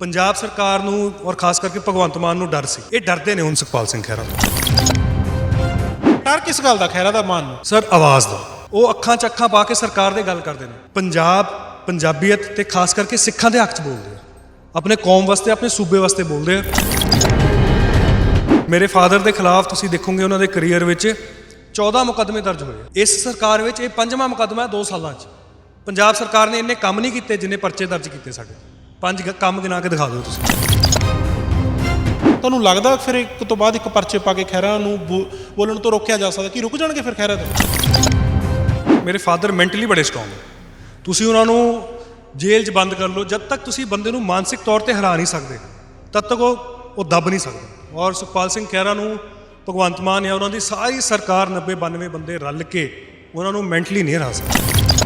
ਪੰਜਾਬ ਸਰਕਾਰ ਨੂੰ ਔਰ ਖਾਸ ਕਰਕੇ ਭਗਵੰਤ ਮਾਨ ਨੂੰ ਡਰ ਸੀ। ਇਹ ਡਰਦੇ ਨੇ ਹੁਣ ਸੁਖਪਾਲ ਸਿੰਘ ਖਹਿਰਾ ਤੋਂ। ਡਰ ਕਿਸ ਗੱਲ ਦਾ? ਖੈਰਾ ਦਾ ਮਾਨ ਨੂੰ? ਸਰ ਆਵਾਜ਼ ਦਾ। ਉਹ ਅੱਖਾਂ 'ਚ ਅੱਖਾਂ ਪਾ ਕੇ ਸਰਕਾਰ ਦੇ ਗੱਲ ਕਰਦੇ ਨੇ। ਪੰਜਾਬ ਪੰਜਾਬੀਅਤ ਤੇ ਖਾਸ ਕਰਕੇ ਸਿੱਖਾਂ ਦੇ ਹੱਕ 'ਚ ਬੋਲਦੇ ਆ। ਆਪਣੇ ਕੌਮ ਵਾਸਤੇ ਆਪਣੇ ਸੂਬੇ ਵਾਸਤੇ ਬੋਲਦੇ ਆ। ਮੇਰੇ ਫਾਦਰ ਦੇ ਖਿਲਾਫ ਤੁਸੀਂ ਦੇਖੋਗੇ ਉਹਨਾਂ ਦੇ ਕੈਰੀਅਰ ਵਿੱਚ 14 ਮੁਕੱਦਮੇ ਦਰਜ ਹੋਏ ਇਸ ਸਰਕਾਰ ਵਿੱਚ ਇਹ ਪੰਜਵਾਂ ਮੁਕੱਦਮਾ ਹੈ 2 ਸਾਲਾਂ 'ਚ। ਪੰਜਾਬ ਸਰਕਾਰ ਨੇ ਇੰਨੇ ਕੰਮ ਨਹੀਂ ਕੀਤੇ ਜਿੰਨੇ ਪਰਚੇ ਦਰਜ ਕੀਤੇ ਸਾਡੇ ਪੰਜ ਗ- ਕੰਮ ਗਿਣਾ ਕੇ ਦਿਖਾ ਦਿਓ ਤੁਸੀਂ। ਤੁਹਾਨੂੰ ਲੱਗਦਾ ਫਿਰ ਇੱਕ ਤੋਂ ਬਾਅਦ ਇੱਕ ਪਰਚੇ ਪਾ ਕੇ ਖੈਰਾ ਨੂੰ ਬੋ- ਬੋਲਣ ਤੋਂ ਰੋਕਿਆ ਜਾ ਸਕਦਾ ਕਿ ਰੁਕ ਜਾਣਗੇ ਫਿਰ ਖੈਰਾ ਤੋਂ? ਮੇਰੇ ਫਾਦਰ ਮੈਂਟਲੀ ਬੜੇ ਸਟਰੋਂਗ ਹੈ ਤੁਸੀਂ ਉਹਨਾਂ ਨੂੰ ਜੇਲ੍ਹ 'ਚ ਬੰਦ ਕਰ ਲਓ ਜਦ ਤੱਕ ਤੁਸੀਂ ਬੰਦੇ ਨੂੰ ਮਾਨਸਿਕ ਤੌਰ ਤੇ ਹਰਾ ਨਹੀਂ ਸਕਦੇ ਤਦ ਤੱਕ ਉਹ ਉਹ ਦੱਬ ਨਹੀਂ ਸਕਦੇ। ਔਰ ਸੁਖਪਾਲ ਸਿੰਘ ਖਹਿਰਾ ਨੂੰ ਭਗਵੰਤ ਮਾਨ ਜਾਂ ਉਹਨਾਂ ਦੀ ਸਾਰੀ ਸਰਕਾਰ 90 92 ਬੰਦੇ ਰਲ ਕੇ ਉਹਨਾਂ ਨੂੰ ਮੈਂਟਲੀ ਨਹੀਂ ਹਰਾ ਸਕਦੇ।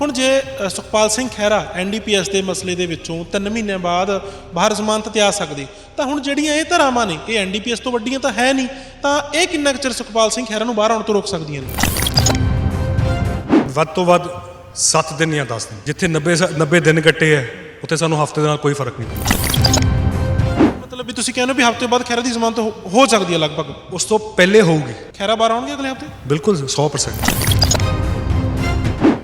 ਹੁਣ ਜੇ ਸੁਖਪਾਲ ਸਿੰਘ ਖਹਿਰਾ ਐਨਡੀਪੀਐਸ ਦੇ ਮਸਲੇ ਦੇ ਵਿੱਚੋਂ 3 ਮਹੀਨਿਆਂ ਬਾਅਦ ਬਾਹਰ ਜ਼ਮਾਨਤ ਤੇ ਆ ਸਕਦੇ ਤਾਂ ਹੁਣ ਜਿਹੜੀਆਂ ਇਹ ਧਰਾਵਾਂ ਨੇ ਇਹ ਐਨਡੀਪੀਐਸ ਤੋਂ ਵੱਡੀਆਂ ਤਾਂ ਹੈ ਨਹੀਂ ਤਾਂ ਇਹ ਕਿੰਨਾ ਕੁ ਚਿਰ ਸੁਖਪਾਲ ਸਿੰਘ ਖਹਿਰਾ ਨੂੰ ਬਾਹਰ ਆਉਣ ਤੋਂ ਰੋਕ ਸਕਦੀਆਂ ਨੇ? ਵੱਧ ਤੋਂ ਵੱਧ 7 ਦਿਨ ਜਾਂ 10 ਦਿਨ ਜਿੱਥੇ 90 ਸ- 90 ਦਿਨ ਕੱਟੇ ਹੈ ਉੱਥੇ ਸਾਨੂੰ ਹਫ਼ਤੇ ਦੇ ਨਾਲ ਕੋਈ ਫ਼ਰਕ ਨਹੀਂ ਪੈਂਦਾ। ਮਤਲਬ ਵੀ ਤੁਸੀਂ ਕਹਿੰਦੇ ਹੋ ਵੀ ਹਫ਼ਤੇ ਬਾਅਦ ਖਹਿਰਾ ਦੀ ਜ਼ਮਾਨਤ ਹੋ- ਸਕਦੀ ਹੈ ਲਗਭਗ। ਉਸ ਤੋਂ ਪਹਿਲੇ ਹੋਊਗੀ। ਖਹਿਰਾ ਬਾਹਰ ਆਉਣਗੇ ਅਗਲੇ ਹਫ਼ਤੇ? ਬਿਲਕੁਲ 100%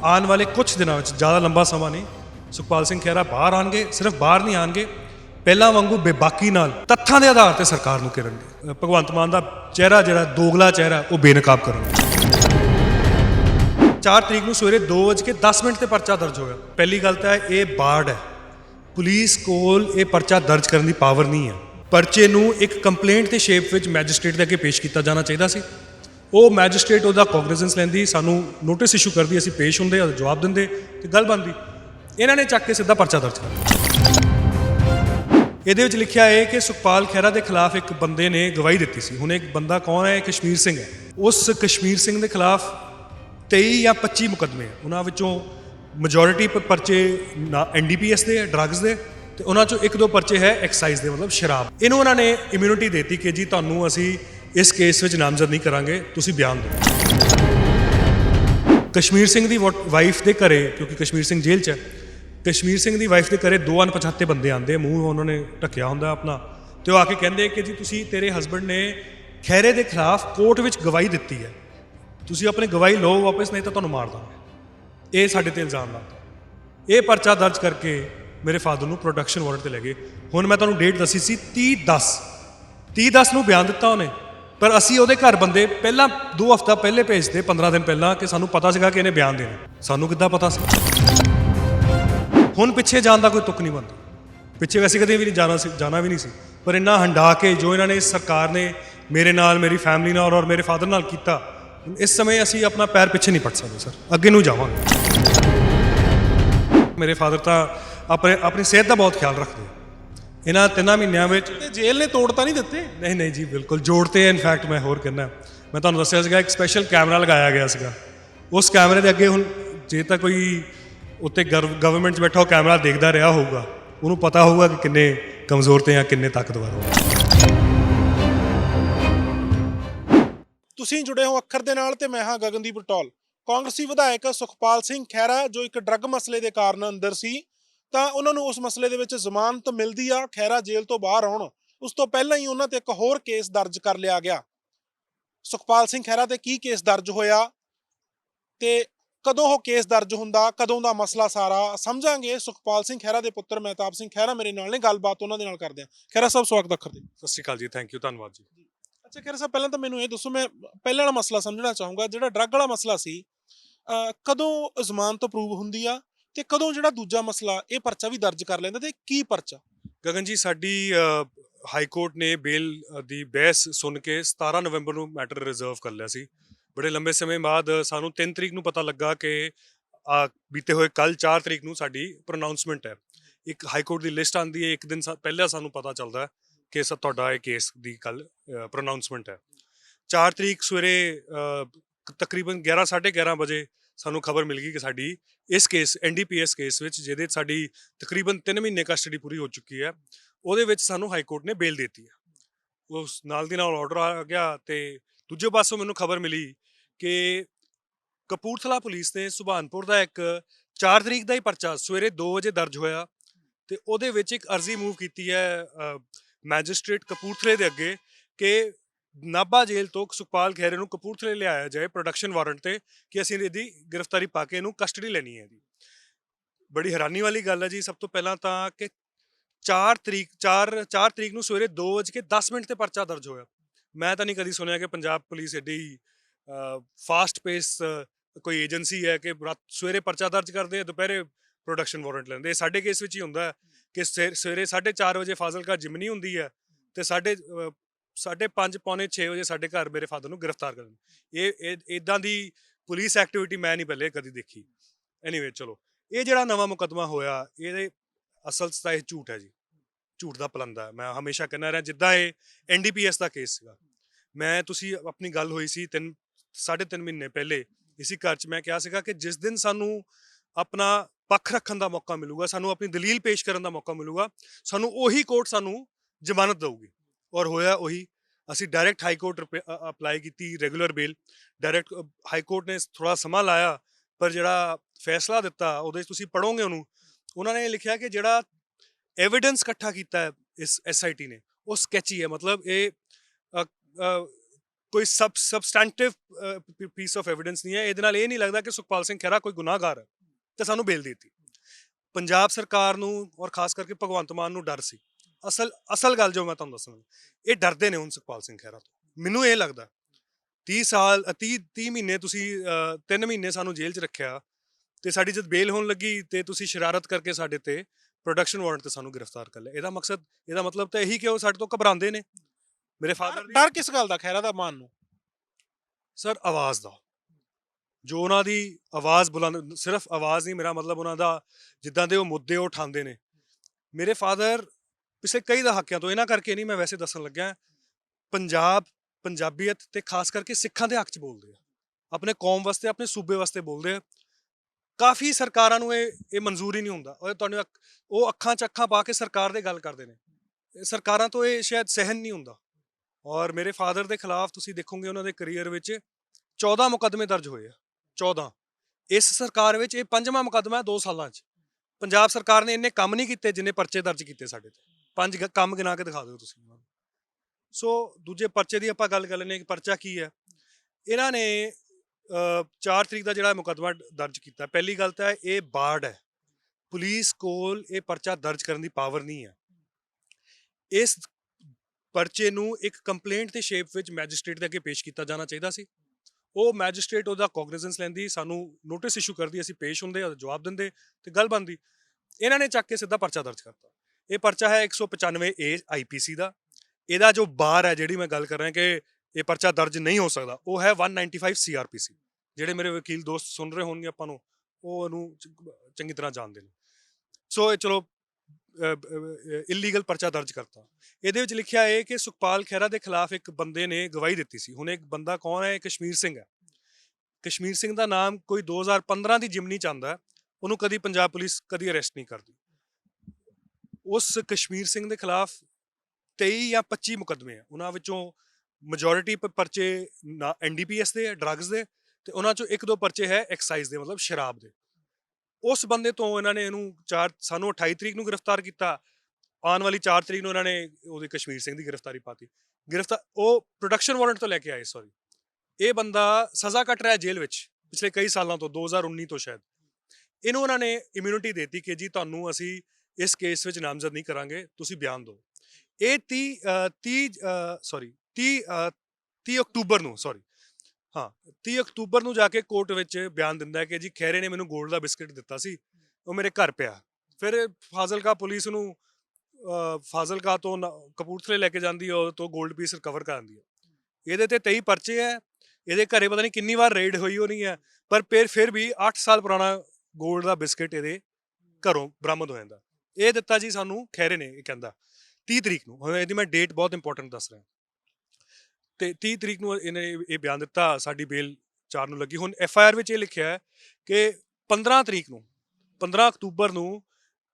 ਆਉਣ ਵਾਲੇ ਕੁਝ ਦਿਨਾਂ ਵਿੱਚ, ਜ਼ਿਆਦਾ ਲੰਬਾ ਸਮਾਂ ਨਹੀਂ, ਸੁਖਪਾਲ ਸਿੰਘ ਖਹਿਰਾ ਬਾਹਰ ਆਣਗੇ ਸਿਰਫ ਬਾਹਰ ਨਹੀਂ ਆਣਗੇ ਪਹਿਲਾਂ ਵਾਂਗੂ ਬੇਬਾਕੀ ਨਾਲ ਤੱਥਾਂ ਦੇ ਆਧਾਰ ਤੇ ਸਰਕਾਰ ਨੂੰ ਕਰਨਗੇ ਭਗਵੰਤ ਮਾਨ ਦਾ ਚਿਹਰਾ ਜਿਹੜਾ, ਦੋਗਲਾ ਚਿਹਰਾ, ਉਹ ਬੇਨਕਾਬ ਕਰਨਗੇ। 4 ਤਰੀਕ ਨੂੰ ਸਵੇਰੇ 2:10 ਮਿੰਟ ਤੇ ਪਰਚਾ ਦਰਜ ਹੋਇਆ। ਪਹਿਲੀ ਗੱਲ ਤਾਂ ਇਹ ਬਾੜ ਹੈ। ਪੁਲਿਸ ਕੋਲ ਇਹ ਪਰਚਾ ਦਰਜ ਕਰਨ ਦੀ ਪਾਵਰ ਨਹੀਂ ਹੈ। ਪਰਚੇ ਨੂੰ ਇੱਕ ਕੰਪਲੇਂਟ ਦੇ ਸ਼ੇਪ ਵਿੱਚ ਮੈਜਿਸਟ੍ਰੇਟ ਦੇ ਅੱਗੇ ਪੇਸ਼ ਕੀਤਾ ਜਾਣਾ ਚਾਹੀਦਾ ਸੀ। ਉਹ ਮੈਜਿਸਟ੍ਰੇਟ ਉਹਦਾ ਕੋਗਨੀਜ਼ੈਂਸ ਲੈਂਦੀ, ਸਾਨੂੰ ਨੋਟਿਸ ਇਸ਼ੂ ਕਰਦੀ, ਅਸੀਂ ਪੇਸ਼ ਹੁੰਦੇ ਉਹਦਾ ਜਵਾਬ ਦਿੰਦੇ ਤੇ ਗੱਲ ਬਣਦੀ। ਇਹਨਾਂ ਨੇ ਚੱਕ ਕੇ ਸਿੱਧਾ ਪਰਚਾ ਦਰਜ ਕਰ ਇਹਦੇ ਵਿੱਚ ਲਿਖਿਆ ਹੈ ਕਿ ਸੁਖਪਾਲ ਖਹਿਰਾ ਦੇ ਖਿਲਾਫ ਇੱਕ ਬੰਦੇ ਨੇ ਗਵਾਹੀ ਦਿੱਤੀ ਸੀ। ਹੁਣ ਇੱਕ ਬੰਦਾ ਕੌਣ ਹੈ? ਕਸ਼ਮੀਰ ਸਿੰਘ ਹੈ। ਉਸ ਕਸ਼ਮੀਰ ਸਿੰਘ ਦੇ ਖਿਲਾਫ 23 ਜਾਂ 25 ਮੁਕੱਦਮੇ ਉਹਨਾਂ ਵਿੱਚੋਂ ਮੈਜੋਰਿਟੀ ਪਰਚੇ ਐਨਡੀਪੀਐਸ ਦੇ ਡਰੱਗਸ ਦੇ। ਤੇ ਉਹਨਾਂ ਚੋਂ ਇੱਕ ਦੋ ਪਰਚੇ ਹੈ ਐਕਸਾਈਜ਼ ਦੇ, ਮਤਲਬ ਸ਼ਰਾਬ। ਇਹਨੂੰ ਉਹਨਾਂ ਨੇ ਇਮਿਊਨਿਟੀ ਦਿੱਤੀ ਕਿ ਜੀ, ਤੁਹਾਨੂੰ ਅਸੀਂ ਇਸ ਕੇਸ ਵਿੱਚ ਨਾਮਜ਼ਦ ਨਹੀਂ ਕਰਾਂਗੇ, ਤੁਸੀਂ ਬਿਆਨ ਦਿਓ। ਕਸ਼ਮੀਰ ਸਿੰਘ ਦੀ ਵਾਈਫ ਦੇ ਘਰੇ, ਕਿਉਂਕਿ ਕਸ਼ਮੀਰ ਸਿੰਘ ਜੇਲ੍ਹ 'ਚ ਹੈ, ਕਸ਼ਮੀਰ ਸਿੰਘ ਦੀ ਵਾਈਫ ਦੇ ਘਰੇ ਦੋ ਅਣਪਛਾਤੇ ਬੰਦੇ ਆਂਦੇ ਮੂੰਹ ਉਹਨਾਂ ਨੇ ਢੱਕਿਆ ਹੁੰਦਾ ਆਪਣਾ। ਤੇ ਉਹ ਆ ਕੇ ਕਹਿੰਦੇ ਕਿ ਜੀ ਤੁਸੀਂ ਤੇਰੇ ਹਸਬੰਡ ਨੇ ਖੈਰੇ ਦੇ ਖਿਲਾਫ ਕੋਰਟ ਵਿੱਚ ਗਵਾਹੀ ਦਿੱਤੀ ਹੈ। ਤੁਸੀਂ ਆਪਣੇ ਗਵਾਹੀ ਲਓ ਵਾਪਸ, ਨਹੀਂ ਤਾਂ ਤੁਹਾਨੂੰ ਮਾਰ ਦਾਂਗੇ। ਇਹ ਸਾਡੇ ਤੇ ਇਲਜ਼ਾਮ ਲਾਉਂਦਾ ਇਹ ਪਰਚਾ ਦਰਜ ਕਰਕੇ ਮੇਰੇ ਫਾਦਰ ਨੂੰ ਪ੍ਰੋਡਕਸ਼ਨ ਵਾਰੰਟ ਤੇ ਲੈ ਗਏ। ਹੁਣ ਮੈਂ ਤੁਹਾਨੂੰ ਡੇਟ ਦੱਸੀ ਸੀ 30 10 30 10 ਨੂੰ ਬਿਆਨ ਦਿੱਤਾ ਉਹਨੇ। ਪਰ ਅਸੀਂ ਉਹਦੇ ਘਰ ਬੰਦੇ ਪਹਿਲਾਂ ਦੋ ਹਫ਼ਤਾ ਪਹਿਲੇ ਭੇਜਦੇ 15 ਦਿਨ ਪਹਿਲਾਂ ਕਿ ਸਾਨੂੰ ਪਤਾ ਸੀਗਾ ਕਿ ਇਹਨੇ ਬਿਆਨ ਦੇਣਾ। ਸਾਨੂੰ ਕਿੱਦਾਂ ਪਤਾ ਸੀ? ਹੁਣ ਪਿੱਛੇ ਜਾਣ ਦਾ ਕੋਈ ਤੁਕ ਨਹੀਂ ਬਣਦਾ। ਪਿੱਛੇ ਵੈਸੇ ਕਦੇ ਵੀ ਨਹੀਂ ਜਾਣਾ ਸੀ, ਜਾਣਾ ਵੀ ਨਹੀਂ ਸੀ। ਪਰ ਇੰਨਾ ਹੰਡਾ ਕੇ ਜੋ ਇਹਨਾਂ ਨੇ ਸਰਕਾਰ ਨੇ ਮੇਰੇ ਨਾਲ, ਮੇਰੀ ਫੈਮਿਲੀ ਨਾਲ ਔਰ ਮੇਰੇ ਫਾਦਰ ਨਾਲ ਕੀਤਾ, ਇਸ ਸਮੇਂ ਅਸੀਂ ਆਪਣਾ ਪੈਰ ਪਿੱਛੇ ਨਹੀਂ ਪੱਟ ਸਕਦੇ ਸਰ ਅੱਗੇ ਨੂੰ ਜਾਵਾਂਗੇ। ਮੇਰੇ ਫਾਦਰ ਤਾਂ ਆਪਣੇ, ਆਪਣੀ ਸਿਹਤ ਦਾ ਬਹੁਤ ਖਿਆਲ ਰੱਖਦੇ ਇਹਨਾਂ ਤਿੰਨਾਂ ਮਹੀਨਿਆਂ ਵਿੱਚ। ਤੇ ਜੇਲ੍ਹ ਨੇ ਤੋੜ ਤਾਂ ਨਹੀਂ ਦਿੱਤੇ? ਨਹੀਂ ਨਹੀਂ ਜੀ ਬਿਲਕੁਲ। ਜੋੜਤੇ ਇਨਫੈਕਟ ਮੈਂ ਹੋਰ ਕਹਿੰਦਾ। ਮੈਂ ਤੁਹਾਨੂੰ ਦੱਸਿਆ ਸੀਗਾ ਇੱਕ ਸਪੈਸ਼ਲ ਕੈਮਰਾ ਲਗਾਇਆ ਗਿਆ ਸੀਗਾ। ਉਸ ਕੈਮਰੇ ਦੇ ਅੱਗੇ ਹੁਣ ਜੇ ਤਾਂ ਕੋਈ ਉੱਤੇ ਗਵਰਨਮੈਂਟ 'ਚ ਬੈਠਾ ਉਹ ਕੈਮਰਾ ਦੇਖਦਾ ਰਿਹਾ ਹੋਊਗਾ। ਉਹਨੂੰ ਪਤਾ ਹੋਊਗਾ ਕਿ ਕਿੰਨੇ ਕਮਜ਼ੋਰ ਤੇ ਜਾਂ ਕਿੰਨੇ ਤਾਕਤਵਰ ਹੋ ਤੁਸੀਂ ਜੁੜੇ ਹੋ ਅੱਖਰ ਦੇ ਨਾਲ ਤੇ ਮੈਂ ਹਾਂ ਗਗਨਦੀਪ ਟੋਲ। ਕਾਂਗਰਸੀ ਵਿਧਾਇਕ ਸੁਖਪਾਲ ਸਿੰਘ ਖਹਿਰਾ ਜੋ ਇੱਕ ਡਰੱਗ ਮਸਲੇ ਦੇ ਕਾਰਨ ਅੰਦਰ ਸੀ ਤਾਂ ਉਹਨਾਂ ਨੂੰ ਉਸ ਮਸਲੇ ਦੇ ਵਿੱਚ ਜ਼ਮਾਨਤ ਮਿਲਦੀ ਆ ਖਹਿਰਾ ਜੇਲ੍ਹ ਤੋਂ ਬਾਹਰ ਆਉਣ। ਉਸ ਤੋਂ ਪਹਿਲਾਂ ਹੀ ਉਹਨਾਂ ਤੇ ਇੱਕ ਹੋਰ ਕੇਸ ਦਰਜ ਕਰ ਲਿਆ ਗਿਆ। ਸੁਖਪਾਲ ਸਿੰਘ ਖਹਿਰਾ ਤੇ ਕੀ ਕੇਸ ਦਰਜ ਹੋਇਆ? ਤੇ ਕਦੋਂ ਉਹ ਕੇਸ ਦਰਜ ਹੁੰਦਾ? ਕਦੋਂ ਦਾ ਮਸਲਾ ਸਾਰਾ? ਸਮਝਾਂਗੇ ਸੁਖਪਾਲ ਸਿੰਘ ਖਹਿਰਾ ਦੇ ਪੁੱਤਰ ਮਹਿਤਾਬ ਸਿੰਘ ਖਹਿਰਾ ਮੇਰੇ ਨਾਲ ਨੇ ਗੱਲਬਾਤ ਉਹਨਾਂ ਦੇ ਨਾਲ ਕਰਦੇ ਹਾਂ। ਖਹਿਰਾ ਸਾਹਿਬ ਸਵਾਗਤ ਅੱਖਰ ਦੇ ਸਤਿ ਸ਼੍ਰੀ ਅਕਾਲ ਜੀ ਥੈਂਕ ਯੂ ਧੰਨਵਾਦ ਜੀ। ਅੱਛਾ ਖੈਰ ਸਾਹਿਬ ਪਹਿਲਾਂ ਤਾਂ ਮੈਨੂੰ ਇਹ ਦੱਸੋ ਮੈਂ ਪਹਿਲਾਂ ਵਾਲਾ ਮਸਲਾ ਸਮਝਣਾ ਚਾਹੂੰਗਾ ਜਿਹੜਾ ਡਰੱਗ ਵਾਲਾ ਮਸਲਾ ਸੀ ਕਦੋਂ ਜ਼ਮਾਨਤ ਅਪਰੂਵ ਹੁੰਦੀ ਆ? ਤੇ ਕਦੋਂ ਜਿਹੜਾ ਦੂਜਾ ਮਸਲਾ ਇਹ ਪਰਚਾ ਵੀ ਦਰਜ ਕਰ ਲੈਂਦਾ ਤੇ ਕੀ ਪਰਚਾ? ਗਗਨ ਜੀ ਸਾਡੀ ਹਾਈ ਕੋਰਟ ਨੇ ਬੇਲ ਦੀ ਬਹਿਸ ਸੁਣ ਕੇ 17 ਨਵੰਬਰ ਨੂੰ ਮੈਟਰ ਰਿਜ਼ਰਵ ਕਰ ਲਿਆ ਸੀ। ਬੜੇ ਲੰਬੇ ਸਮੇਂ ਬਾਅਦ ਸਾਨੂੰ 3 ਤਰੀਕ ਨੂੰ ਪਤਾ ਲੱਗਾ ਕਿ ਆ ਬੀਤੇ ਹੋਏ ਕੱਲ 4 ਤਰੀਕ ਨੂੰ ਸਾਡੀ ਪ੍ਰੋਨਾਂਸਮੈਂਟ ਹੈ। ਇੱਕ ਹਾਈ ਕੋਰਟ ਦੀ ਲਿਸਟ ਆਂਦੀ ਹੈ ਇੱਕ ਦਿਨ ਸਾ- ਪਹਿਲਾਂ ਸਾਨੂੰ ਪਤਾ ਚੱਲਦਾ ਕਿ ਸਰ ਤੁਹਾਡਾ ਇਹ ਕੇਸ ਦੀ ਕੱਲ ਪ੍ਰੋਨਾਂਸਮੈਂਟ ਹੈ। 4 ਤਰੀਕ ਸਵੇਰੇ ਅ, ਤਕਰੀਬਨ 11 11:30 ਵਜੇ ਸਾਨੂੰ ਖਬਰ ਮਿਲ ਗਈ ਕਿ ਸਾਡੀ ਇਸ ਕੇਸ ਐਨਡੀਪੀਐਸ ਕੇਸ ਵਿੱਚ ਜਿਹਦੇ 'ਚ ਸਾਡੀ ਤਕਰੀਬਨ 3 ਮਹੀਨੇ ਕਸਟਡੀ ਪੂਰੀ ਹੋ ਚੁੱਕੀ ਹੈ, ਉਹਦੇ ਵਿੱਚ ਸਾਨੂੰ ਹਾਈ ਕੋਰਟ ਨੇ ਬੇਲ ਦਿੱਤੀ ਹੈ। ਉਸ ਨਾਲ ਦੀ ਨਾਲ ਆਰਡਰ ਆ ਗਿਆ ਤੇ ਦੂਜੇ ਪਾਸੋਂ ਮੈਨੂੰ ਖਬਰ ਮਿਲੀ ਕਿ ਕਪੂਰਥਲਾ ਪੁਲਿਸ ਨੇ ਸੁਭਾਨਪੁਰ ਦਾ ਇੱਕ 4 ਤਰੀਕ ਦਾ ਹੀ ਪਰਚਾ ਸਵੇਰੇ 2 ਵਜੇ ਦਰਜ ਹੋਇਆ ਤੇ ਉਹਦੇ ਵਿੱਚ ਇੱਕ ਅਰਜ਼ੀ ਮੂਵ ਕੀਤੀ ਹੈ ਮੈਜਿਸਟ੍ਰੇਟ ਕਪੂਰਥਲੇ ਦੇ ਅੱਗੇ ਕਿ ਨਾਭਾ ਜੇਲ੍ਹ ਤੋਂ ਸੁਖਪਾਲ ਖਹਿਰੇ ਨੂੰ ਕਪੂਰਥਲੇ ਲਿਆਇਆ ਜਾਏ ਪ੍ਰੋਡਕਸ਼ਨ ਵਾਰੰਟ ਤੇ ਕਿ ਅਸੀਂ ਇਹਦੀ ਗ੍ਰਿਫਤਾਰੀ ਪਾ ਕੇ ਇਹਨੂੰ ਕਸਟਡੀ ਲੈਣੀ ਹੈ ਇਹਦੀ ਬੜੀ ਹੈਰਾਨੀ ਵਾਲੀ ਗੱਲ ਹੈ ਜੀ, ਸਭ ਤੋਂ ਪਹਿਲਾਂ ਤਾਂ ਕਿ 4 ਤਰੀਕ 4 4 ਤਰੀਕ ਨੂੰ ਸਵੇਰੇ 2:10 ਮਿੰਟ ਤੇ ਪਰਚਾ ਦਰਜ ਹੋਇਆ। ਮੈਂ ਤਾਂ ਨਹੀਂ ਕਦੀ ਸੁਣਿਆ ਕਿ ਪੰਜਾਬ ਪੁਲਿਸ ਐਡੀ ਫਾਸਟ ਪੇਸ ਕੋਈ ਏਜੰਸੀ ਹੈ ਕਿ ਰਾਤ ਸਵੇਰੇ ਪਰਚਾ ਦਰਜ ਕਰਦੇ ਆ, ਦੁਪਹਿਰੇ ਪ੍ਰੋਡਕਸ਼ਨ ਵਾਰੰਟ ਲੈਂਦੇ ਸਾਡੇ ਕੇਸ ਵਿੱਚ ਹੀ ਹੁੰਦਾ ਕਿ ਸਵੇ- ਸਵੇਰੇ 4:30 ਵਜੇ ਫਾਜ਼ਿਲਕਾ ਜਿਮਨੀ ਹੁੰਦੀ ਹੈ ਤੇ ਸਾਡੇ ਸਾਢੇ 5 ਪੌਣੇ 6 ਵਜੇ ਸਾਡੇ ਘਰ ਮੇਰੇ ਫਾਦਰ ਨੂੰ ਗ੍ਰਿਫਤਾਰ ਕਰਨ ਇਹ ਇਹ ਇਦਾਂ ਦੀ ਪੁਲਿਸ ਐਕਟੀਵਿਟੀ ਮੈਂ ਨਹੀਂ ਪਹਿਲੇ ਕਦੀ ਦੇਖੀ। ਐਨੀਵੇ ਚਲੋ। ਇਹ ਜਿਹੜਾ ਨਵਾਂ ਮੁਕੱਦਮਾ ਹੋਇਆ, ਇਹਦੇ ਅਸਲ 'ਚ ਤਾਂ ਇਹ ਝੂਠ ਹੈ ਜੀ। ਝੂਠ ਦਾ ਪਲੰਦਾ ਮੈਂ ਹਮੇਸ਼ਾ ਕਹਿੰਦਾ ਰਿਹਾ, ਜਿੱਦਾਂ ਇਹ ਐਨਡੀਪੀਐਸ ਦਾ ਕੇਸ ਸੀਗਾ। ਮੈਂ, ਤੁਸੀਂ ਆਪਣੀ ਗੱਲ ਹੋਈ ਸੀ ਤਿੰਨ, ਸਾਢੇ ਤਿੰਨ ਮਹੀਨੇ ਪਹਿਲੇ, ਇਸੇ ਘਰ 'ਚ ਮੈਂ ਕਿਹਾ ਸੀਗਾ ਕਿ ਜਿਸ ਦਿਨ ਸਾਨੂੰ ਆਪਣਾ ਪੱਖ ਰੱਖਣ ਦਾ ਮੌਕਾ ਮਿਲੂਗਾ, ਸਾਨੂੰ ਆਪਣੀ ਦਲੀਲ ਪੇਸ਼ ਕਰਨ ਦਾ ਮੌਕਾ ਮਿਲੂਗਾ, ਸਾਨੂੰ ਉਹੀ ਕੋਰਟ ਸਾਨੂੰ ਜ਼ਮਾਨਤ ਦੇਊਗੀ। ਔਰ ਹੋਇਆ ਉਹੀ, ਅਸੀਂ ਡਾਇਰੈਕਟ ਹਾਈ ਕੋਰਟ ਅਪਲਾਈ ਕੀਤੀ regular bail direct high court ਨੇ ਥੋੜਾ ਸਮਾਂ ਲਾਇਆ, ਪਰ ਜਿਹੜਾ ਫੈਸਲਾ ਦਿੱਤਾ, ਉਹਦੇ 'ਚ ਤੁਸੀਂ ਪੜੋਗੇ ਉਹਨੂੰ, ਉਹਨਾਂ ਨੇ ਇਹ ਲਿਖਿਆ ਕਿ ਜਿਹੜਾ ਐਵੀਡੈਂਸ ਇਕੱਠਾ ਕੀਤਾ ਹੈ ਇਸ ਐਸਆਈਟੀ ਨੇ, ਉਹ ਸਕੈਚੀ ਹੈ। ਮਤਲਬ ਇਹ ਕੋਈ sub substantive piece of evidence ਨਹੀਂ ਹੈ। ਇਹਦੇ ਨਾਲ ਇਹ ਨਹੀਂ ਲੱਗਦਾ ਕਿ ਸੁਖਪਾਲ ਸਿੰਘ ਖਹਿਰਾ ਕੋਈ ਗੁਨਾਹਗਾਰ ਹੈ ਤੇ ਸਾਨੂੰ ਬੇਲ ਦੇ ਦਿੱਤੀ। ਪੰਜਾਬ ਸਰਕਾਰ ਨੂੰ ਔਰ ਖਾਸ ਕਰਕੇ ਭਗਵੰਤ ਮਾਨ ਨੂੰ ਡਰ ਸੀ। ਅਸਲ ਅਸਲ ਗੱਲ ਜੋ ਮੈਂ ਤੁਹਾਨੂੰ ਦੱਸਣਾ ਇਹ ਡਰਦੇ ਨੇ ਹੁਣ ਸੁਖਪਾਲ ਸਿੰਘ ਖਹਿਰਾ ਤੋਂ। ਮੈਨੂੰ ਇਹ ਲੱਗਦਾ 30 ਸਾਲ ਅ, 30 30 ਮਹੀਨੇ ਤੁਸੀਂ 3 ਮਹੀਨੇ ਸਾਨੂੰ ਜੇਲ੍ਹ 'ਚ ਰੱਖਿਆ ਤੇ ਸਾਡੀ ਜਦ ਬੇਲ ਹੋਣ ਲੱਗੀ ਤੇ ਤੁਸੀਂ ਸ਼ਰਾਰਤ ਕਰਕੇ ਸਾਡੇ ਤੇ ਪ੍ਰੋਡਕਸ਼ਨ ਵਾਰੰਟ ਤੇ ਸਾਨੂੰ ਗ੍ਰਿਫਤਾਰ ਕਰ ਲਿਆ। ਇਹਦਾ ਮਕਸਦ ਇਹਦਾ ਮਤਲਬ ਤਾਂ ਇਹੀ ਕਿ ਉਹ ਸਾਡੇ ਤੋਂ ਘਬਰਾਉਂਦੇ ਨੇ। ਮੇਰੇ ਫਾਦਰ ਡਰ ਕਿਸ ਗੱਲ ਦਾ? ਖੈਰਾ ਦਾ ਮਾਨ ਨੂੰ? ਸਰ ਆਵਾਜ਼ ਦਾ। ਜੋ ਉਹਨਾਂ ਦੀ ਆਵਾਜ਼ ਬੁਲੰਦ ਸਿਰਫ ਆਵਾਜ਼ ਨਹੀਂ ਮੇਰਾ ਮਤਲਬ ਉਹਨਾਂ ਦਾ ਜਿੱਦਾਂ ਦੇ ਉਹ ਮੁੱਦੇ ਉਹ ਉਠਾਉਂਦੇ ਨੇ। ਮੇਰੇ ਫਾਦਰ ਪਿਛਲੇ ਕਈ ਦਹਾਕਿਆਂ ਤੋਂ ਇਹਨਾਂ ਕਰਕੇ ਨਹੀਂ ਮੈਂ ਵੈਸੇ ਦੱਸਣ ਲੱਗਾ ਪੰਜਾਬ, ਪੰਜਾਬੀਅਤ ਤੇ ਖਾਸ ਕਰਕੇ ਸਿੱਖਾਂ ਦੇ ਹੱਕ 'ਚ ਬੋਲਦੇ ਆ। ਆਪਣੇ ਕੌਮ ਵਾਸਤੇ, ਆਪਣੇ ਸੂਬੇ ਵਾਸਤੇ ਬੋਲਦੇ ਆ। ਕਾਫੀ ਸਰਕਾਰਾਂ ਨੂੰ ਇਹ ਇਹ ਮਨਜ਼ੂਰੀ ਨਹੀਂ ਹੁੰਦਾ। ਉਹ ਤੁਹਾਨੂੰ ਅੱਖ- ਉਹ ਅੱਖਾਂ 'ਚ ਅੱਖਾਂ ਪਾ ਕੇ ਸਰਕਾਰ ਦੇ ਗੱਲ ਕਰਦੇ ਨੇ। ਸਰਕਾਰਾਂ ਤੋਂ ਇਹ ਸ਼ਾਇਦ ਸਹਿਨ ਨਹੀਂ ਹੁੰਦਾ। ਔਰ ਮੇਰੇ ਫਾਦਰ ਦੇ ਖਿਲਾਫ ਤੁਸੀਂ ਦੇਖੋਗੇ ਉਹਨਾਂ ਦੇ ਕੈਰੀਅਰ ਵਿੱਚ 14 ਮੁਕੱਦਮੇ ਦਰਜ ਹੋਏ ਆ। 14 ਇਸ ਸਰਕਾਰ ਵਿੱਚ ਇਹ ਪੰਜਵਾਂ ਮੁਕੱਦਮਾ ਹੈ 2 ਸਾਲਾਂ 'ਚ। ਪੰਜਾਬ ਸਰਕਾਰ ਨੇ ਇੰਨੇ ਕੰਮ ਨਹੀਂ ਕੀਤੇ ਜਿੰਨੇ ਪਰਚੇ ਦਰਜ ਕੀਤੇ ਸਾਡੇ ਤੇ। ਪੰਜ ਗ- ਕੰਮ ਗਿਣਾ ਕੇ ਦਿਖਾ ਦਿਓ ਤੁਸੀਂ ਉਹਨਾਂ ਨੂੰ। ਸੋ ਦੂਜੇ ਪਰਚੇ ਦੀ ਆਪਾਂ ਗੱਲ ਕਰ ਲੈਂਦੇ ਹਾਂ ਕਿ ਪਰਚਾ ਕੀ ਹੈ। ਇਹਨਾਂ ਨੇ 4 ਤਰੀਕ ਦਾ ਜਿਹੜਾ ਮੁਕੱਦਮਾ ਦਰਜ ਕੀਤਾ। ਪਹਿਲੀ ਗੱਲ ਤਾਂ ਇਹ ਬਾਰਡ ਹੈ। ਪੁਲਿਸ ਕੋਲ ਇਹ ਪਰਚਾ ਦਰਜ ਕਰਨ ਦੀ ਪਾਵਰ ਨਹੀਂ ਹੈ। ਇਸ ਪਰਚੇ ਨੂੰ ਇੱਕ ਕੰਪਲੇਂਟ ਦੇ ਸ਼ੇਪ ਵਿੱਚ ਮੈਜਿਸਟ੍ਰੇਟ ਦੇ ਅੱਗੇ ਪੇਸ਼ ਕੀਤਾ ਜਾਣਾ ਚਾਹੀਦਾ ਸੀ। ਉਹ ਮੈਜਿਸਟ੍ਰੇਟ ਉਹਦਾ ਕੋਗਨੀਜ਼ੈਂਸ ਲੈਂਦੀ, ਸਾਨੂੰ ਨੋਟਿਸ ਇਸ਼ੂ ਕਰਦੀ, ਅਸੀਂ ਪੇਸ਼ ਹੁੰਦੇ ਉਹਦਾ ਜਵਾਬ ਦਿੰਦੇ ਤੇ ਗੱਲ ਬਣਦੀ। ਇਹਨਾਂ ਨੇ ਚੱਕ ਕੇ ਸਿੱਧਾ ਪਰਚਾ ਦਰਜ ਕਰਤਾ। ਇਹ ਪਰਚਾ ਹੈ 195 ਏ ਆਈਪੀਸੀ ਦਾ। ਇਹਦਾ ਜੋ ਬਾਰ ਹੈ ਜਿਹੜੀ ਮੈਂ ਗੱਲ ਕਰ ਰਿਹਾ ਕਿ ਇਹ ਪਰਚਾ ਦਰਜ ਨਹੀਂ ਹੋ ਸਕਦਾ, ਉਹ ਹੈ 195 ਸੀਆਰਪੀਸੀ ਜਿਹੜੇ ਮੇਰੇ ਵਕੀਲ ਦੋਸਤ ਸੁਣ ਰਹੇ ਹੋਣਗੇ ਆਪਾਂ ਨੂੰ, ਉਹ ਉਹਨੂੰ ਚੰਗੀ ਤਰ੍ਹਾਂ ਜਾਣਦੇ ਨੇ। ਸੋ ਇਹ ਚਲੋ ਇਲੀਗਲ ਪਰਚਾ ਦਰਜ ਕਰਤਾ। ਇਹਦੇ ਵਿੱਚ ਲਿਖਿਆ ਹੈ ਕਿ ਸੁਖਪਾਲ ਖਹਿਰਾ ਦੇ ਖਿਲਾਫ ਇੱਕ ਬੰਦੇ ਨੇ ਗਵਾਹੀ ਦਿੱਤੀ ਸੀ। ਹੁਣ ਇੱਕ ਬੰਦਾ ਕੌਣ ਹੈ? ਇਹ ਕਸ਼ਮੀਰ ਸਿੰਘ ਹੈ। ਕਸ਼ਮੀਰ ਸਿੰਘ ਦਾ ਨਾਮ ਕੋਈ 2015 ਦੀ ਜਿਮਨੀ ਚ ਆਉਂਦਾ ਉਹਨੂੰ ਕਦੀ ਪੰਜਾਬ ਪੁਲਿਸ ਕਦੀ ਅਰੈਸਟ ਨਹੀਂ ਕਰਦੀ। ਉਸ ਕਸ਼ਮੀਰ ਸਿੰਘ ਦੇ ਖਿਲਾਫ 23 ਜਾਂ 25 ਮੁਕੱਦਮੇ ਆ। ਉਹਨਾਂ ਵਿੱਚੋਂ ਮੈਜੋਰਿਟੀ ਪਰਚੇ ਐਨਡੀਪੀਐਸ ਦੇ ਡਰੱਗਸ ਦੇ ਤੇ ਉਹਨਾਂ ਚੋਂ ਇੱਕ ਦੋ ਪਰਚੇ ਹੈ ਐਕਸਾਈਜ਼ ਦੇ, ਮਤਲਬ ਸ਼ਰਾਬ ਦੇ। ਉਸ ਬੰਦੇ ਤੋਂ ਇਹਨਾਂ ਨੇ ਇਹਨੂੰ 4 ਸਾਨੂੰ 28 ਤਰੀਕ ਨੂੰ ਗ੍ਰਿਫਤਾਰ ਕੀਤਾ। ਆਉਣ ਵਾਲੀ 4 ਤਰੀਕ ਨੂੰ ਇਹਨਾਂ ਨੇ ਉਹਦੇ ਕਸ਼ਮੀਰ ਸਿੰਘ ਦੀ ਗ੍ਰਿਫਤਾਰੀ ਪਾਤੀ। ਗ੍ਰਿਫਤਾਰ ਉਹ ਪ੍ਰੋਡਕਸ਼ਨ ਵਾਰੰਟ ਤੋਂ ਲੈ ਕੇ ਆਏ ਸੌਰੀ ਇਹ ਬੰਦਾ ਸਜ਼ਾ ਕੱਟ ਰਿਹਾ ਜੇਲ੍ਹ ਵਿੱਚ ਪਿਛਲੇ ਕਈ ਸਾਲਾਂ ਤੋਂ 2019 ਤੋਂ ਸ਼ਾਇਦ। ਇਹਨੂੰ ਉਹਨਾਂ ਨੇ ਇਮਿਊਨਿਟੀ ਦਿੱਤੀ ਕਿ ਜੀ, ਤੁਹਾਨੂੰ ਅਸੀਂ ਇਸ ਕੇਸ ਵਿੱਚ ਨਾਮਜ਼ਦ ਨਹੀਂ ਕਰਾਂਗੇ, ਤੁਸੀਂ ਬਿਆਨ ਦਿਓ। ਇਹ 30 30 ਸੌਰੀ 30 30 ਅਕਤੂਬਰ ਨੂੰ ਸੌਰੀ ਹਾਂ 30 ਅਕਤੂਬਰ ਨੂੰ ਜਾ ਕੇ ਕੋਰਟ ਵਿੱਚ ਬਿਆਨ ਦਿੰਦਾ ਕਿ ਜੀ ਖੈਰੇ ਨੇ ਮੈਨੂੰ ਗੋਲਡ ਦਾ ਬਿਸਕਟ ਦਿੱਤਾ ਸੀ, ਉਹ ਮੇਰੇ ਘਰ ਪਿਆ। ਫਿਰ ਫਾਜ਼ਲਕਾ ਪੁਲਿਸ ਨੂੰ ਫਾਜ਼ਲਕਾ ਤੋਂ ਕਪੂਰਥਲੇ ਲੈ ਕੇ ਜਾਂਦੀ ਹੈ, ਉਹ ਤੋਂ ਗੋਲਡ ਪੀਸ ਰਿਕਵਰ ਕਰ ਕਰਾਂਦੀ ਹੈ। ਇਹਦੇ ਤੇ 23 ਪਰਚੇ ਹੈ, ਇਹਦੇ ਘਰੇ ਪਤਾ ਨਹੀਂ ਕਿੰਨੀ ਵਾਰ ਰੇਡ ਹੋਈ ਹੋਣੀ ਹੈ, ਪਰ ਫਿਰ ਫਿਰ ਵੀ 8 ਸਾਲ ਪੁਰਾਣਾ ਗੋਲਡ ਦਾ ਬਿਸਕਟ ਇਹਦੇ ਘਰੋਂ ਬਰਾਮਦ ਹੋ ਜਾਂਦਾ। ਇਹ ਦਿੱਤਾ ਜੀ ਸਾਨੂੰ ਖੈਰੇ ਨੇ, ਇਹ ਕਹਿੰਦਾ। 30 ਤਰੀਕ ਨੂੰ, ਹੁਣ ਇਹਦੀ ਮੈਂ ਡੇਟ ਬਹੁਤ ਇੰਪੋਰਟੈਂਟ ਦੱਸ ਰਿਹਾ। ਤੇ 30 ਤਰੀਕ ਨੂੰ ਇਹਨੇ ਇਹ ਬਿਆਨ ਦਿੱਤਾ, ਸਾਡੀ ਬੇਲ 4 ਨੂੰ ਲੱਗੀ। ਹੁਣ ਐਫ ਆਈ ਆਰ ਵਿੱਚ ਇਹ ਲਿਖਿਆ ਹੈ ਕਿ 15 ਤਰੀਕ ਨੂੰ 15 ਅਕਤੂਬਰ ਨੂੰ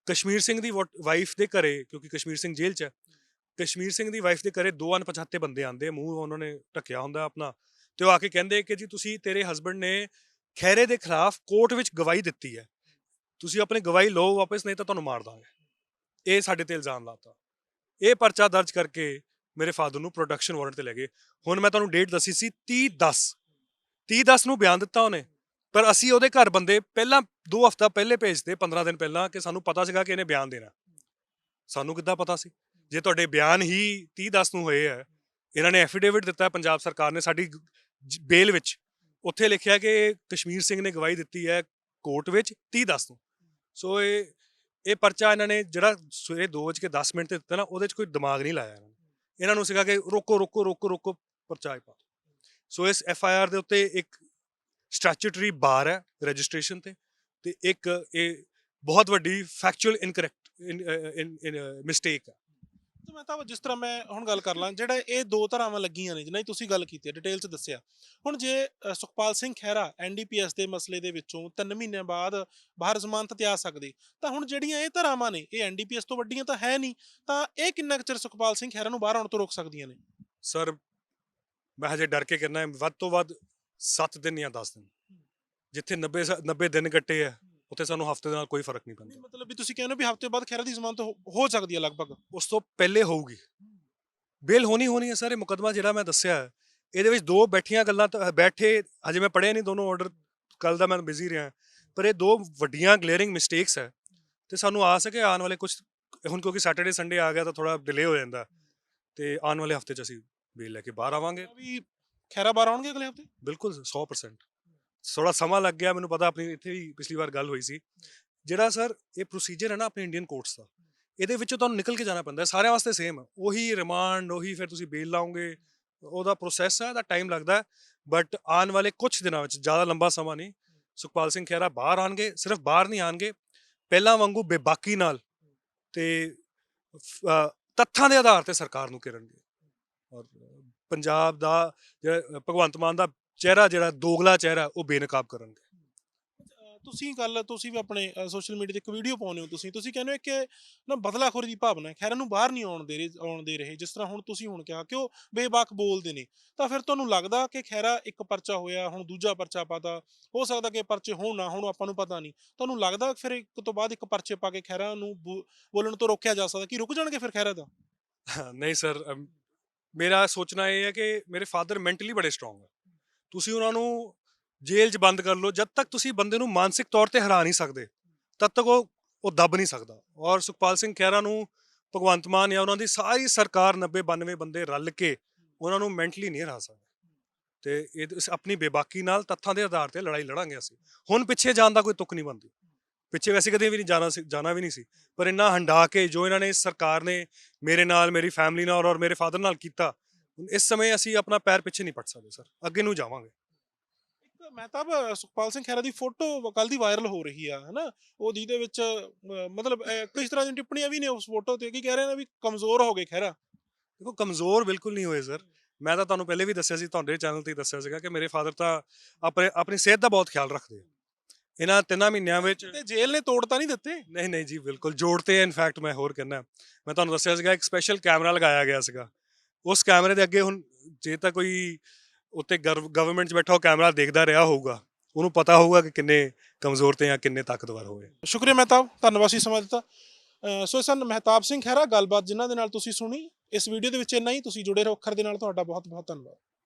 ਕਸ਼ਮੀਰ ਸਿੰਘ ਦੀ ਵਾਈਫ ਦੇ ਘਰੇ, ਕਿਉਂਕਿ ਕਸ਼ਮੀਰ ਸਿੰਘ ਜੇਲ੍ਹ 'ਚ ਹੈ, ਕਸ਼ਮੀਰ ਸਿੰਘ ਦੀ ਵਾਈਫ ਦੇ ਘਰੇ ਦੋ ਅਣਪਛਾਤੇ ਬੰਦੇ ਆਂਦੇ ਮੂੰਹ ਉਹਨਾਂ ਨੇ ਢੱਕਿਆ ਹੁੰਦਾ ਆਪਣਾ। ਤੇ ਉਹ ਆ ਕੇ ਕਹਿੰਦੇ ਕਿ ਜੀ ਤੁਸੀਂ ਤੇਰੇ ਹਸਬੰਡ ਨੇ ਖੈਰੇ ਦੇ ਖਿਲਾਫ ਕੋਰਟ ਵਿੱਚ ਗਵਾਹੀ ਦਿੱਤੀ ਹੈ। ਤੁਸੀਂ ਆਪਣੀ ਗਵਾਹੀ ਲਓ ਵਾਪਸ, ਨਹੀਂ ਤਾਂ ਤੁਹਾਨੂੰ ਮਾਰ ਦਾਂਗੇ। ਇਹ ਸਾਡੇ ਤੇ ਇਲਜ਼ਾਮ ਲਾਤਾ। ਇਹ ਪਰਚਾ ਦਰਜ ਕਰਕੇ ਮੇਰੇ ਫਾਦਰ ਨੂੰ ਪ੍ਰੋਡਕਸ਼ਨ ਵਾਰੰਟ ਤੇ ਲੈ ਗਏ। ਹੁਣ ਮੈਂ ਤੁਹਾਨੂੰ ਡੇਟ ਦੱਸੀ ਸੀ 30 10 30 10 ਨੂੰ ਬਿਆਨ ਦਿੱਤਾ ਉਹਨੇ। ਪਰ ਅਸੀਂ ਉਹਦੇ ਘਰ ਬੰਦੇ ਪਹਿਲਾਂ 2 ਹਫ਼ਤਾ ਪਹਿਲੇ ਭੇਜਦੇ 15 ਦਿਨ ਪਹਿਲਾਂ, ਕਿ ਸਾਨੂੰ ਪਤਾ ਸੀਗਾ ਕਿ ਇਹਨੇ ਬਿਆਨ ਦੇਣਾ। ਸਾਨੂੰ ਕਿੱਦਾਂ ਪਤਾ ਸੀ? ਜੇ ਤੁਹਾਡੇ ਬਿਆਨ ਹੀ 30 10 ਨੂੰ ਹੋਏ ਹੈ ਇਹਨਾਂ ਨੇ ਐਫੀਡੇਵਿਟ ਦਿੱਤਾ, ਪੰਜਾਬ ਸਰਕਾਰ ਨੇ ਸਾਡੀ ਜ- ਬੇਲ ਵਿੱਚ। ਉੱਥੇ ਲਿਖਿਆ ਕਿ ਕਸ਼ਮੀਰ ਸਿੰਘ ਨੇ ਗਵਾਹੀ ਦਿੱਤੀ ਹੈ, ਕੋਰਟ ਵਿੱਚ 30 10 ਨੂੰ। ਸੋ ਇਹ ਇਹ ਪਰਚਾ ਇਹਨਾਂ ਨੇ ਜਿਹੜਾ ਸਵੇਰੇ 2:10 ਮਿੰਟ ਤੇ ਦਿੱਤਾ ਨਾ, ਉਹਦੇ 'ਚ ਕੋਈ ਦਿਮਾਗ ਨਹੀਂ ਲਾਇਆ ਇਹਨਾਂ ਨੇ ਇਹਨਾਂ ਨੂੰ ਸੀਗਾ ਕਿ ਰੋਕੋ ਰੋਕੋ ਰੋਕੋ ਰੋਕੋ, ਪਰਚਾ ਹੀ ਪਾ ਦਿਓ। ਸੋ ਇਸ ਐਫ ਆਈ ਆਰ ਦੇ ਉੱਤੇ ਇੱਕ ਸਟੈਚੂਟਰੀ ਬਾਰ ਹੈ ਰਜਿਸਟ੍ਰੇਸ਼ਨ ਤੇ ਤੇ ਇੱਕ ਇਹ ਬਹੁਤ ਵੱਡੀ ਫੈਕਚੁਅਲ ਇਨਕਰੈਕਟ ਮਿਸਟੇਕ ਹੈ ਤੇ ਮੈਂ ਤਾਂ ਜਿਸ ਤਰ੍ਹਾਂ ਮੈਂ ਹੁਣ ਗੱਲ ਕਰ ਲਾਂ, ਜਿਹੜਾ ਇਹ ਦੋ ਧਰਾਵਾਂ ਲੱਗੀਆਂ ਨੇ, ਜਿਨ੍ਹਾਂ ਤੁਸੀਂ ਗੱਲ ਕੀਤੀ ਹੈ ਡਿਟੇਲ 'ਚ ਦੱਸਿਆ। ਹੁਣ ਜੇ ਸੁਖਪਾਲ ਸਿੰਘ ਖਹਿਰਾ ਐਨਡੀਪੀਐਸ ਦੇ ਮਸਲੇ ਦੇ ਵਿੱਚੋਂ 3 ਮਹੀਨਿਆਂ ਬਾਅਦ ਬਾਹਰ ਜ਼ਮਾਨਤ ਤੇ ਆ ਸਕਦੇ, ਤਾਂ ਹੁਣ ਜਿਹੜੀਆਂ ਇਹ ਧਰਾਵਾਂ ਨੇ, ਇਹ ਐਨਡੀਪੀਐਸ ਤੋਂ ਵੱਡੀਆਂ ਤਾਂ ਹੈ ਨਹੀਂ, ਤਾਂ ਇਹ ਕਿੰਨਾ ਕੁ ਚਿਰ ਸੁਖਪਾਲ ਸਿੰਘ ਖਹਿਰਾ ਨੂੰ ਬਾਹਰ ਆਉਣ ਤੋਂ ਰੋਕ ਸਕਦੀਆਂ ਨੇ? ਸਰ, ਮੈਂ ਹਜੇ ਡਰ ਕੇ ਕਹਿੰਦਾ, ਵੱਧ ਤੋਂ ਵੱਧ 7 ਦਿਨ ਜਾਂ 10 ਦਿਨ, ਜਿੱਥੇ 90 ਸ- 90 ਦਿਨ ਕੱਟੇ ਆ ਉੱਥੇ ਸਾਨੂੰ ਹਫ਼ਤੇ ਨਾਲ ਕੋਈ ਫ਼ਰਕ ਨਹੀਂ ਪੈਂਦਾ। ਮਤਲਬ ਵੀ ਤੁਸੀਂ ਕਹਿੰਦੇ ਹੋ ਵੀ ਹਫ਼ਤੇ ਬਾਅਦ ਖਹਿਰਾ ਦੀ ਜ਼ਮਾਨਤ ਹੋ- ਹੋ ਸਕਦੀ ਹੈ ਲਗਭਗ। ਉਸ ਤੋਂ ਪਹਿਲੇ ਹੋਊਗੀ। ਬੇਲ ਹੋਣੀ ਹੋਣੀ ਹੈ ਸਰ ਇਹ ਮੁਕਦਮਾ ਜਿਹੜਾ ਮੈਂ ਦੱਸਿਆ ਹੈ, ਇਹਦੇ ਵਿੱਚ ਦੋ ਬੈਠੀਆਂ ਗੱਲਾਂ ਤਾਂ ਬੈਠੇ ਹਜੇ ਮੈਂ ਪੜ੍ਹੇ ਨਹੀਂ ਦੋਨੋਂ ਆਰਡਰ ਕੱਲ ਦਾ ਮੈਂ ਬਿਜ਼ੀ ਰਿਹਾ ਪਰ ਇਹ ਦੋ ਵੱਡੀਆਂ ਗਲੇਅਰਿੰਗ ਮਿਸਟੇਕਸ ਹੈ ਤੇ ਸਾਨੂੰ ਆਸ ਹੈ ਕਿ ਆਉਣ ਵਾਲੇ ਕੁਝ ਹੁਣ ਕਿਉਂਕਿ ਸੈਟਰਡੇ ਸੰਡੇ ਆ ਗਿਆ ਤਾਂ ਥੋੜਾ ਡਿਲੇ ਹੋ ਜਾਂਦਾ। ਤੇ ਆਉਣ ਵਾਲੇ ਹਫ਼ਤੇ 'ਚ ਅਸੀਂ ਬੇਲ ਲੈ ਕੇ ਬਾਹਰ ਆਵਾਂਗੇ। ਵੀ ਖਹਿਰਾ ਬਾਹਰ ਆਉਣਗੇ ਅਗਲੇ ਹਫ਼ਤੇ? ਬਿਲਕੁਲ 100% ਥੋੜਾ ਸਮਾਂ ਲੱਗ ਗਿਆ, ਮੈਨੂੰ ਪਤਾ ਆਪਣੀ ਇੱਥੇ ਵੀ ਪਿਛਲੀ ਵਾਰ ਗੱਲ ਹੋਈ ਸੀ। ਜਿਹੜਾ ਸਰ, ਇਹ ਪ੍ਰੋਸੀਜਰ ਹੈ ਨਾ ਆਪਣੇ ਇੰਡੀਅਨ ਕੋਰਟਸ ਦਾ, ਇਹਦੇ ਵਿੱਚੋਂ ਤੁਹਾਨੂੰ ਨਿਕਲ ਕੇ ਜਾਣਾ ਪੈਂਦਾ, ਸਾਰਿਆਂ ਵਾਸਤੇ ਸੇਮ ਹੈ ਉਹੀ ਰਿਮਾਂਡ ਉਹੀ ਫਿਰ ਤੁਸੀਂ ਬੇਲ ਲਾਓਗੇ, ਉਹਦਾ ਪ੍ਰੋਸੈਸ ਹੈ ਦਾ ਟਾਈਮ ਲੱਗਦਾ ਬਟ ਆਉਣ ਵਾਲੇ ਕੁਝ ਦਿਨਾਂ ਵਿੱਚ, ਜ਼ਿਆਦਾ ਲੰਬਾ ਸਮਾਂ ਨਹੀਂ, ਸੁਖਪਾਲ ਸਿੰਘ ਖਹਿਰਾ ਬਾਹਰ ਆਣਗੇ ਸਿਰਫ ਬਾਹਰ ਨਹੀਂ ਆਣਗੇ ਪਹਿਲਾਂ ਵਾਂਗੂ ਬੇਬਾਕੀ ਨਾਲ ਤੇ ਤੱਥਾਂ ਦੇ ਆਧਾਰ ਤੇ ਸਰਕਾਰ ਨੂੰ ਘੇਰਨਗੇ। ਔਰ ਪੰਜਾਬ ਦਾ ਜਿਹੜਾ ਭਗਵੰਤ ਮਾਨ ਦਾ ਚਿਹਰਾ ਜਿਹੜਾ ਦੋਗਲਾ ਚਿਹਰਾ ਉਹ ਬੇਨਕਾਬ ਕਰਨਗੇ। ਤੁਸੀਂ ਗੱਲ ਤੁਸੀਂ ਵੀ ਆਪਣੇ ਸੋਸ਼ਲ ਮੀਡੀਆ ਤੇ ਇੱਕ ਵੀਡੀਓ ਪਾਉਂਦੇ ਹੋ ਤੁਸੀਂ। ਤੁਸੀਂ ਕਹਿੰਦੇ ਹੋ ਕਿ ਨਾ ਬਦਲਾਖੋਰੀ ਦੀ ਭਾਵਨਾ ਹੈ। ਖੈਰ ਨੂੰ ਬਾਹਰ ਨਹੀਂ ਆਉਣ ਦੇ ਰਹੇ ਆਉਣ ਦੇ ਰਹੇ। ਜਿਸ ਤਰ੍ਹਾਂ ਹੁਣ ਤੁਸੀਂ ਹੁਣ ਕਿਹਾ ਕਿ ਉਹ ਬੇਬਾਕ ਬੋਲਦੇ ਨੇ। ਤਾਂ ਫਿਰ ਤੁਹਾਨੂੰ ਲੱਗਦਾ ਕਿ ਖੈਰਾ ਇੱਕ ਪਰਚਾ ਹੋਇਆ ਹੁਣ ਦੂਜਾ ਪਰਚਾ ਪਾਤਾ ਹੋ ਸਕਦਾ ਕਿ ਪਰਚੇ ਹੋਣ ਨਾ ਹੁਣ ਆਪਾਂ ਨੂੰ ਪਤਾ ਨਹੀਂ। ਤੁਹਾਨੂੰ ਲੱਗਦਾ ਫਿਰ ਇੱਕ ਤੋਂ ਬਾਅਦ ਇੱਕ ਪਰਚੇ ਪਾ ਕੇ ਖੈਰਾ ਨੂੰ ਬੋਲਣ ਤੋਂ ਰੋਕਿਆ ਜਾ ਸਕਦਾ? ਕਿ ਰੁਕ ਜਾਣਗੇ ਫਿਰ ਖੈਰਾ ਦਾ ਨਹੀਂ ਸਰ ਮੇਰਾ ਸੋਚਣਾ ਇਹ ਹੈ ਕਿ ਮੇਰੇ ਫਾਦਰ ਮੈਂਟਲੀ ਬੜੇ ਸਟਰੋਂਗ ਹੈ ਤੁਸੀਂ ਉਹਨਾਂ ਨੂੰ ਜੇਲ੍ਹ 'ਚ ਬੰਦ ਕਰ ਲਓ, ਜਦ ਤੱਕ ਤੁਸੀਂ ਬੰਦੇ ਨੂੰ ਮਾਨਸਿਕ ਤੌਰ ਤੇ ਹਰਾ ਨਹੀਂ ਸਕਦੇ, ਤਦ ਤੱਕ ਉਹ ਉਹ ਦੱਬ ਨਹੀਂ ਸਕਦਾ। ਔਰ ਸੁਖਪਾਲ ਸਿੰਘ ਖਹਿਰਾ ਨੂੰ ਭਗਵੰਤ ਮਾਨ ਜਾਂ ਉਹਨਾਂ ਦੀ ਸਾਰੀ ਸਰਕਾਰ 90 92 ਬੰਦੇ ਰਲ ਕੇ ਉਹਨਾਂ ਨੂੰ ਮੈਂਟਲੀ ਨਹੀਂ ਹਰਾ ਸਕਦੇ। ਤੇ ਇਹ ਆਪਣੀ ਬੇਬਾਕੀ ਨਾਲ ਤੱਥਾਂ ਦੇ ਆਧਾਰ ਤੇ ਲੜਾਈ ਲੜਾਂਗੇ ਅਸੀਂ। ਹੁਣ ਪਿੱਛੇ ਜਾਣ ਦਾ ਕੋਈ ਤੁਕ ਨਹੀਂ ਬਣਦੀ। ਪਿੱਛੇ ਵੈਸੇ ਕਦੇ ਵੀ ਨਹੀਂ ਜਾਣਾ ਸੀ, ਜਾਣਾ ਵੀ ਨਹੀਂ ਸੀ। ਪਰ ਇੰਨਾ ਹੰਡਾ ਕੇ ਜੋ ਇਹਨਾਂ ਨੇ, ਸਰਕਾਰ ਨੇ ਮੇਰੇ ਨਾਲ, ਮੇਰੀ ਫੈਮਿਲੀ ਨਾਲ ਔਰ ਮੇਰੇ ਫਾਦਰ ਨਾਲ ਕੀਤਾ ਹੁਣ ਇਸ ਸਮੇਂ ਅਸੀਂ ਆਪਣਾ ਪੈਰ ਪਿੱਛੇ ਨਹੀਂ ਪੱਟ ਸਕਦੇ ਸਰ। ਅੱਗੇ ਨੂੰ ਜਾਵਾਂਗੇ। ਇੱਕ ਮਹਿਤਾਬ ਸੁਖਪਾਲ ਸਿੰਘ ਖਹਿਰਾ ਦੀ ਫੋਟੋ ਕੱਲ ਦੀ ਵਾਇਰਲ ਹੋ ਰਹੀ ਆ ਹਨਾ? ਉਹ ਜਿਹਦੇ ਵਿੱਚ ਮਤਲਬ ਕਿਸ ਤਰ੍ਹਾਂ ਦੀਆਂ ਟਿੱਪਣੀਆਂ ਵੀ ਨੇ ਉਸ ਫੋਟੋ ਤੇ ਕੀ ਕਹਿ ਰਹੇ ਨੇ ਵੀ ਕਮਜ਼ੋਰ ਹੋ ਗਏ ਖਹਿਰਾ? ਦੇਖੋ ਕਮਜ਼ੋਰ ਬਿਲਕੁਲ ਨਹੀਂ ਹੋਏ ਸਰ। ਮੈਂ ਤਾਂ ਤੁਹਾਨੂੰ ਪਹਿਲੇ ਵੀ ਦੱਸਿਆ ਸੀ ਤੁਹਾਡੇ ਚੈਨਲ ਤੇ ਦੱਸਿਆ ਸੀਗਾ ਕਿ ਮੇਰੇ ਫਾਦਰ ਤਾਂ ਆਪਣੇ ਆਪਣੀ ਸਿਹਤ ਦਾ ਬਹੁਤ ਖਿਆਲ ਰੱਖਦੇ ਆ। ਇਹਨਾਂ ਤਿੰਨਾਂ ਮਹੀਨਿਆਂ ਵਿੱਚ ਤੇ ਜੇਲ੍ਹ ਨੇ ਤੋੜ ਤਾਂ ਨਹੀਂ ਦਿੱਤੇ? ਨਹੀਂ ਨਹੀਂ ਜੀ ਬਿਲਕੁਲ ਜੋੜਤੇ ਇਨਫੈਕਟ ਮੈਂ ਹੋਰ ਕਹਿੰਦਾ। ਮੈਂ ਤੁਹਾਨੂੰ ਦੱਸਿਆ ਸੀਗਾ ਇੱਕ ਸਪੈਸ਼ਲ ਕੈਮਰਾ ਲਗਾਇਆ ਗਿਆ ਸੀਗਾ। ਉਸ ਕੈਮਰੇ ਦੇ ਅੱਗੇ ਹੁਣ ਜੇ ਤਾਂ ਕੋਈ ਉੱਤੇ ਗਵਰਨਮੈਂਟ 'ਚ ਬੈਠਾ ਉਹ ਕੈਮਰਾ ਦੇਖਦਾ ਰਿਹਾ ਹੋਊਗਾ। ਉਹਨੂੰ ਪਤਾ ਹੋਊਗਾ ਕਿ ਕਿੰਨੇ ਕਮਜ਼ੋਰ ਤੇ ਜਾਂ ਕਿੰਨੇ ਤਾਕਤਵਰ ਹੋਵੇ ਸ਼ੁਕਰੀਆ ਮਹਿਤਾਬ, ਧੰਨਵਾਦ ਸੀ ਸਮਾਂ ਦਿੱਤਾ। ਸੋ ਇਹ ਸਨ, ਮਹਿਤਾਬ ਸਿੰਘ ਖਹਿਰਾ, ਗੱਲਬਾਤ ਜਿਨ੍ਹਾਂ ਦੇ ਨਾਲ ਤੁਸੀਂ ਸੁਣੀ, ਇਸ ਵੀਡੀਓ ਦੇ ਵਿੱਚ ਇੰਨਾ ਹੀ। ਤੁਸੀਂ ਜੁੜੇ ਰਹੋ ਅੱਖਰ ਦੇ ਨਾਲ। ਤੁਹਾਡਾ ਬਹੁਤ ਬਹੁਤ ਧੰਨਵਾਦ।